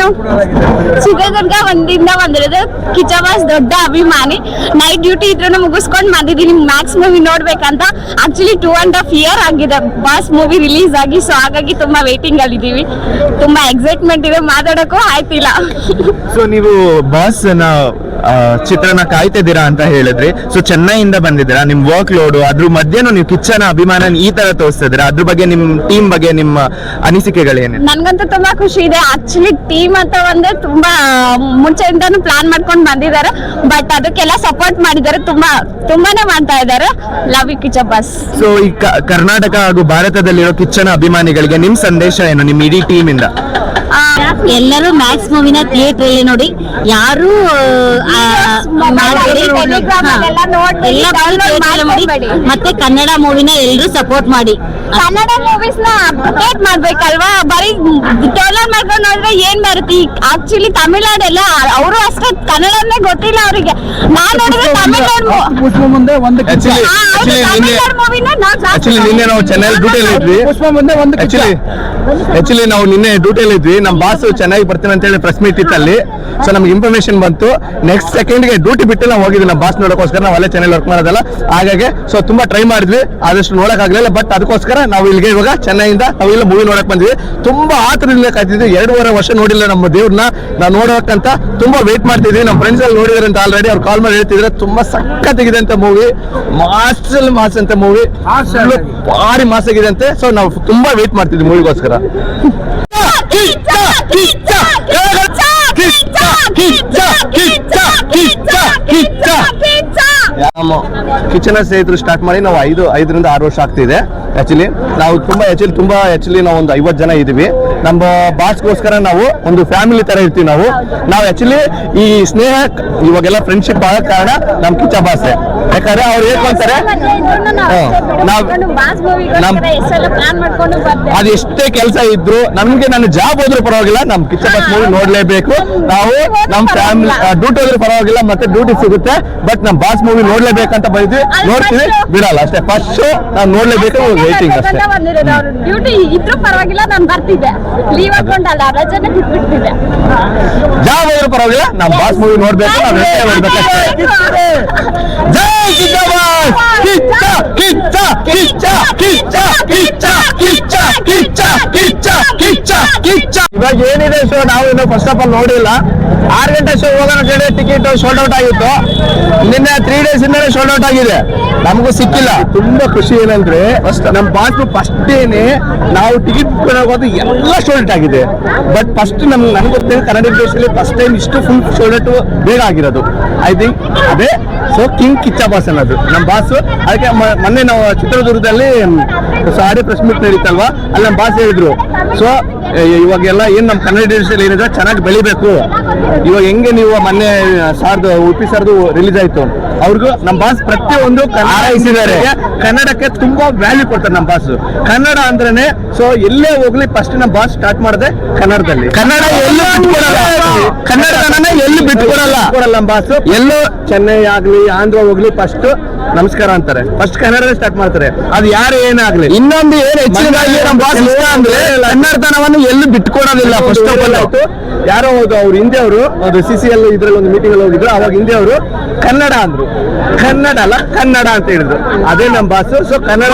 ನಾನು ಚಿತ್ರದುರ್ಗ ಒಂದಿಂದ ಬಂದಿರೋದು. ಕಿಚವಾಸ್ ದೊಡ್ಡ ಅಭಿಮಾನಿ. ನೈಟ್ ಡ್ಯೂಟಿ ಇದ್ರೂ ಮುಗಿಸ್ಕೊಂಡು ಬಂದಿದ್ದೀನಿ. Max movie ನೋಡ್ಬೇಕಂತ. Actually two and half year ಆಗಿದೆ. ಬಾಸ್ ಮೂವಿ ರಿಲೀಸ್ ಆಗಿ ಸೊ ಹಾಗಾಗಿ ತುಂಬಾ ವೇಟಿಂಗ್ ಅಲ್ಲಿ ಇದೀವಿ. ತುಂಬಾ ಎಕ್ಸೈಟ್ಮೆಂಟ್ ಇದೆ. ಮಾತಾಡೋಕ್ಕೂ ಆಯ್ತಿಲ್ಲ. ಸೊ ನೀವು ಬಾಸ್ ಚಿತ್ರನ ಕಾಯ್ತಿದ್ದೀರಾ ಅಂತ ಹೇಳಿದ್ರಿ. ಸೊ ಚೆನ್ನೈಯಿಂದ ಬಂದಿದ್ದೀರಾ ನಿಮ್ ವರ್ಕ್ ಲೋಡ್ ಅದ್ರ ಮಧ್ಯೆನೂ ನೀವು ಕಿಚ್ಚನ ಅಭಿಮಾನ ಈ ತರ ತೋರಿಸ್ತಿದ್ದೀರಾ? ಅದ್ರ ಬಗ್ಗೆ ನಿಮ್ ಟೀಮ್ ಬಗ್ಗೆ ನಿಮ್ಮ ಅನಿಸಿಕೆಗಳೇನು? ನನ್ಗಂತೂ ತುಂಬಾ ಖುಷಿ ಇದೆ. ಆಕ್ಚುಲಿ ಟೀಮ್ ಅಂತ ಬಂದ್ರೆ ತುಂಬಾ ಮುಂಚೆಯಿಂದಾನು ಪ್ಲಾನ್ ಮಾಡ್ಕೊಂಡು ಬಂದಿದ್ದಾರೆ. ಬಟ್ ಅದಕ್ಕೆಲ್ಲ ಸಪೋರ್ಟ್ ಮಾಡಿದ್ದಾರೆ. ತುಂಬಾ ತುಂಬಾನೇ ಮಾಡ್ತಾ ಇದ್ದಾರೆ. Love you Kichcha boss so ಈ ಕರ್ನಾಟಕ ಹಾಗೂ ಭಾರತದಲ್ಲಿರೋ ಕಿಚ್ಚನ ಅಭಿಮಾನಿಗಳಿಗೆ ನಿಮ್ ಸಂದೇಶ ಏನು ನಿಮ್ ಇಡೀ ಟೀಮ್ ಇಂದ? ಎಲ್ಲರೂ ಮ್ಯಾಕ್ಸ್ ಮೂವಿನ ಥಿಯೇಟರ್ ಅಲ್ಲಿ ನೋಡಿ. ಯಾರು. ಮತ್ತೆ ಕನ್ನಡ ಮೂವಿನ ಎಲ್ಲರೂ ಸಪೋರ್ಟ್ ಮಾಡಿ. ಕನ್ನಡ ಮೂವೀಸ್ನ ಅಪ್ಡೇಟ್ ಮಾಡ್ಬೇಕಲ್ವಾ? ಡೌನ್ಲೋಡ್ ಮಾಡ್ಕೊಂಡು ನೋಡಿದ್ರೆ ಏನ್ ಬರುತ್ತೆ? ಆಕ್ಚುಲಿ ತಮಿಳ್ನಾಡೆಲ್ಲ ಅವರು ಅಷ್ಟೇ ಕನ್ನಡನೇ ಗೊತ್ತಿಲ್ಲ ಅವರಿಗೆ. ನಾನ್ ನೋಡಿದ್ರೆ ತಮಿಳ್ನಾಡು ಪುಷ್ಪ ಮುಂದೆ ಒಂದು Actually- actually ನಿನ್ನೆ- ತಮಿಳ್ನಾಡು ಮೂವಿನ ಆಕ್ಚುಲಿ ನಿನ್ನೆ ನಾವು ಚೆನ್ನೈ ಡ್ಯೂಟಿಯಲ್ಲಿ ಇದ್ವಿ. ಪುಷ್ಪ ಮುಂದೆ ಒಂದು ಆಕ್ಚುಲಿ ಆಕ್ಚುಲಿ ನಾವು ನಿನ್ನೆ ಡ್ಯೂಟಿಯಲ್ಲಿ ಇದ್ವಿ. ನಮ್ಮ ಬಾಸ್ ಚೆನ್ನಾಗಿ ಬರ್ತೀನಿ ಅಂತ ಹೇಳಿ ಪ್ರೆಸ್ ಮೀಟ್ ಇತ್ತಲ್ಲಿ. ಸೊ ನಮ್ಗೆ ಇನ್ಫಾರ್ಮೇಶನ್ ಬಂತು. ನೆಕ್ಸ್ಟ್ ಸೆಕೆಂಡ್ಗೆ ಡ್ಯೂಟಿ ಬಿಟ್ಟು ನಾವು ಹೋಗಿದ್ವಿ. ನಮ್ಮ ಬಾಸ್ ನೋಡೋಕ್ಕೋಸ್ಕರ ನಾವು ಅಲ್ಲೇ ಚೆನ್ನೈ ವರ್ಕ್ ಮಾಡೋದಲ್ಲ. ಹಾಗಾಗಿ ಸೊ ತುಂಬಾ ಟ್ರೈ ಮಾಡಿದ್ವಿ. ಆದಷ್ಟು ನೋಡಕ್ ಆಗ್ಲಿಲ್ಲ ಬಟ್ ಅದಕ್ಕೋಸ್ಕರ ನಾವು ಇಲ್ಲಿಗೆ ಇವಾಗ ಚೆನ್ನೈಯಿಂದ ನಾವು ಇಲ್ಲ ಮೂವಿ ನೋಡಕ್ ಬಂದ್ವಿ. ತುಂಬಾ ಆತರದಿಂದ ಕಾಯ್ತಿದ್ವಿ ಎರಡೂವರೆ ವರ್ಷ ನೋಡಿಲ್ಲ ನಮ್ಮ ದೇವ್ರನ್ನ. ನಾ ನೋಡೋಕ್ಕಂತ ತುಂಬಾ ವೇಟ್ ಮಾಡ್ತಿದ್ವಿ ನಮ್ಮ ಫ್ರೆಂಡ್ಸ್ ಅಲ್ಲಿ ನೋಡಿದ್ರೆ ಅಂತ ಆಲ್ರೆಡಿ ಅವ್ರು ಕಾಲ್ ಮಾಡಿ ಹೇಳ್ತಿದ್ರೆ ತುಂಬಾ ಸಖತ್ತಾಗಿದೆ ಅಂತ ಮೂವಿ ಮಾಸ್ಟಲ್ ಮಾಸ್ ಅಂತ ಮೂವಿ ಭಾರಿ ಮಾಸ್ ಆಗಿದೆ ಅಂತೆ. ಸೊ ನಾವು ತುಂಬಾ ವೇಟ್ ಮಾಡ್ತಿದ್ವಿ ಮೂವಿಗೋಸ್ಕರ ಕಿಚನ್ ಸ್ನೇಹಿತರು ಸ್ಟಾರ್ಟ್ ಮಾಡಿ ನಾವು ಐದು ಐದರಿಂದ ಆರು ವರ್ಷ ಆಗ್ತಿದೆ. ಆಕ್ಚುಲಿ ನಾವು ತುಂಬಾ ಆಕ್ಚುಲಿ ತುಂಬಾ ಆಕ್ಚುಲಿ ನಾವು ಒಂದು ಐವತ್ತು ಜನ ಇದೀವಿ ನಮ್ಮ ಬಾಸ್ಗೋಸ್ಕರ ನಾವು ಒಂದು ಫ್ಯಾಮಿಲಿ ತರ ಇರ್ತೀವಿ ನಾವು. ನಾವು ಆ್ಯಕ್ಚುಲಿ ಈ ಸ್ನೇಹ ಇವಾಗೆಲ್ಲ ಫ್ರೆಂಡ್ಶಿಪ್ ಆಗೋ ಕಾರಣ ನಮ್ಮ ಕಿಚ್ಚ ಬಾಸೆ ಯಾಕಂದ್ರೆ ಅವ್ರು ಹೇಳ್ಕೊಂತಾರೆ ಅದು ಎಷ್ಟೇ ಕೆಲಸ ಇದ್ರು ನಮ್ಗೆ ನನ್ನ ಜಾಬ್ ಹೋದ್ರೂ ಪರವಾಗಿಲ್ಲ ನಮ್ ಕಿಚ್ಚ ಬಾಸ್ ಮೂವಿ ನೋಡ್ಲೇಬೇಕು. ನಾವು ನಮ್ ಫ್ಯಾಮಿಲಿ ಡ್ಯೂಟಿ ಹೋದ್ರೆ ಪರವಾಗಿಲ್ಲ ಮತ್ತೆ ಡ್ಯೂಟಿ ಸಿಗುತ್ತೆ ಬಟ್ ನಮ್ ಬಾಸ್ ಮೂವಿ ನೋಡ್ಲೇಬೇಕಂತ ಬಂದಿದ್ವಿ ನೋಡ್ತೀವಿ ಬಿಡಲ್ಲ ಅಷ್ಟೇ. ಫಸ್ಟ್ ನಾನು ನೋಡ್ಲೇಬೇಕು ವೇಟಿಂಗ್ ಅಷ್ಟೇ. ಡ್ಯೂಟಿ ಇದ್ರೂ ಪರವಾಗಿಲ್ಲ ನಾನು ಬರ್ತಿದ್ದೆ. ಲೀವ್ ಹಾಕೊಂಡಲ್ಲ ರಜೆನೆ ಬಿಟ್ಬಿಡ್ತಿದ್ದೆ. ಜಾಬ್ ಹೋದ್ರೂ ಪರವಾಗಿಲ್ಲ ನಮ್ಮ ಬಾಸ್ ಮೂವಿ ನೋಡ್ಬೇಕು ನಾನು ರೆಸ್ಟ್ ಮಾಡ್ಬೇಕಷ್ಟೇ ಜೈ ಕಿಚ್ಚ ಬಾಸ್ ಕಿಚ್ಚ ಕಿಚ್ಚ ಕಿಚ್ಚ ಕಿಚ್ಚ ಕಿಚ್ಚ ಕಿಚ್ಚ ಕಿಚ್ಚ ಕಿಚ್ಚ ಕಿಚ್ಚ ಕಿಚ್ಚ. ಇವಾಗ ಏನಿದೆ ಸೊ ನಾವು ಇನ್ನು ಫಸ್ಟ್ ಆಫ್ ಆಲ್ ನೋಡಿಲ್ಲ. ಆರು ಗಂಟೆ ಶೋ ಹೋಗೋಣ ಕಡೆ ಟಿಕೆಟ್ ಶೋಲ್ಡ್ ಔಟ್ ಆಗಿತ್ತು. ನಿನ್ನೆ ತ್ರೀ ಡೇಸ್ ಇಂದ ಶೋಲ್ಡ್ ಔಟ್ ಆಗಿದೆ. ನಮಗೂ ಸಿಕ್ಕಿಲ್ಲ. ತುಂಬಾ ಖುಷಿ ಏನಂದ್ರೆ ನಮ್ ಬಾಸ್ ಫಸ್ಟ್ ಏನೇ ನಾವು ಟಿಕೆಟ್ ಹೋಗೋದು ಎಲ್ಲ ಶೋಲ್ಡ್ ಆಗಿದೆ. ಬಟ್ ಫಸ್ಟ್ ನಮ್ಗೆ ನನ್ಗೆ ಗೊತ್ತಿದೆ ಕನ್ನಡ ಇಂಡಸ್ಟ್ರಿಯಲ್ಲಿ ಫಸ್ಟ್ ಟೈಮ್ ಇಷ್ಟು ಫುಲ್ ಶೋಲ್ಡ್ ಔಟ್ ಬೇಗ ಆಗಿರೋದು. ಐ ಥಿಂಕ್ ಅದೇ ಸೊ ಕಿಂಗ್ ಕಿಚ್ಚ ಬಾಸ್ ಅನ್ನೋದು. ನಮ್ಮ ಬಾಸ್ ಅದಕ್ಕೆ ಮೊನ್ನೆ ನಾವು ಚಿತ್ರದುರ್ಗದಲ್ಲಿ ಸಾರಿ ಪ್ರೆಸ್ ಮೀಟ್ ನಡೀತಲ್ವಾ? ಅಲ್ಲಿ ನಮ್ಮ ಬಾಸ್ ಹೇಳಿದ್ರು ಸೊ ಇವಾಗೆಲ್ಲ ಏನ್ ನಮ್ಮ ಕನ್ನಡ ಇಂಡಸ್ಟ್ರಿಯಲ್ಲಿ ಏನಿದೆ ಚೆನ್ನಾಗಿ ಬೆಳಿಬೇಕು. ಇವಾಗ ಹೆಂಗೆ ನೀವು ಮೊನ್ನೆ ಸಾರ್ದು ಉಡುಪಿ ಸಾರ್ದು ರಿಲೀಸ್ ಆಯ್ತು. ಅವ್ರಿಗೂ ನಮ್ಮ ಬಾಸ್ ಪ್ರತಿಯೊಂದು ಹಾರೈಸಿದ್ದಾರೆ ಕನ್ನಡಕ್ಕೆ ತುಂಬಾ ವ್ಯಾಲ್ಯೂ ಕೊಡ್ತಾರೆ ನಮ್ಮ ಬಾಸ್ ಕನ್ನಡ ಅಂದ್ರೇನೆ ಸೊ ಎಲ್ಲೇ ಹೋಗ್ಲಿ ಫಸ್ಟ್ ನಮ್ಮ ಬಾಸ್ ಸ್ಟಾರ್ಟ್ ಮಾಡಿದೆ ಕನ್ನಡದಲ್ಲಿ. ಕನ್ನಡ ಎಲ್ಲೂ ಕನ್ನಡನ ಎಲ್ಲಿ ಬಿಟ್ಕೊಡಲ್ಲ. ಕೊಡಲ್ಲ ಬಾಸ್ ಎಲ್ಲೋ ಚೆನ್ನೈ ಆಗ್ಲಿ ಆಂಧ್ರ ಹೋಗ್ಲಿ ಫಸ್ಟ್ ನಮಸ್ಕಾರ ಅಂತಾರೆ. ಫಸ್ಟ್ ಕನ್ನಡ ಸ್ಟಾರ್ಟ್ ಮಾಡ್ತಾರೆ. ಅದು ಯಾರು ಏನಾಗ್ಲಿ. ಇನ್ನೊಂದು ಏನ್ ಹೆಚ್ಚಿನದಾಗಿ ನಮ್ಮ ಬಾಸ್ ಅಂದ್ರೆ ಕನ್ನಡತನವನ್ನು ಎಲ್ಲೂ ಬಿಟ್ಕೊಡೋದಿಲ್ಲ ಫಸ್ಟ್ ಆಫ್ ಆಲ್ ಆಯ್ತು. ಯಾರೋ ಹೌದು ಅವ್ರು ಹಿಂದೆ ಅವರು. ಅದು ಸಿ ಸಿ ಎಲ್ ಇದ್ರಲ್ಲಿ ಒಂದು ಮೀಟಿಂಗ್ ಅಲ್ಲಿ ಹೋಗಿದ್ರು. ಅವಾಗ ಹಿಂದೆ ಅವರು ಕನ್ನಡ ಅಂದ್ರು. ಕನ್ನಡ ಅಲ್ಲ ಕನ್ನಡ ಅಂತ ಹೇಳಿದ್ರು. ಅದೇ ನಮ್ಮ ಬಾಸ್ ಸೊ ಕನ್ನಡ.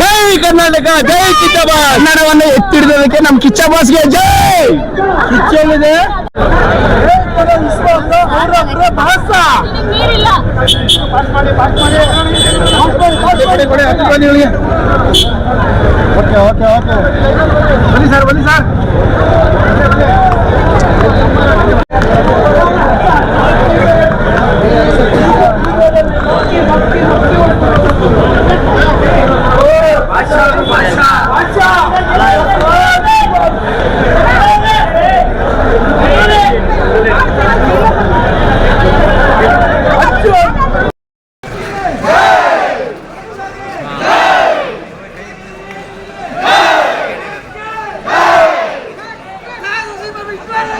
ಜೈ ಕರ್ನಾಟಕ ಜೈ ಕಿಚ್ಚ ಬಾಸ್ ಕನ್ನಡವನ್ನು ಎತ್ತಿಡಿದೋದಕ್ಕೆ ನಮ್ಮ ಕಿಚ್ಚ ಬಾಸ್ಗೆ ಜೈ! ಕಿಚ್ಚೇನಿದೆ ಓಕೆ ಓಕೆ ಓಕೆ ಬನ್ನಿ ಸರ್ ಬನ್ನಿ ಸರ್ Hey!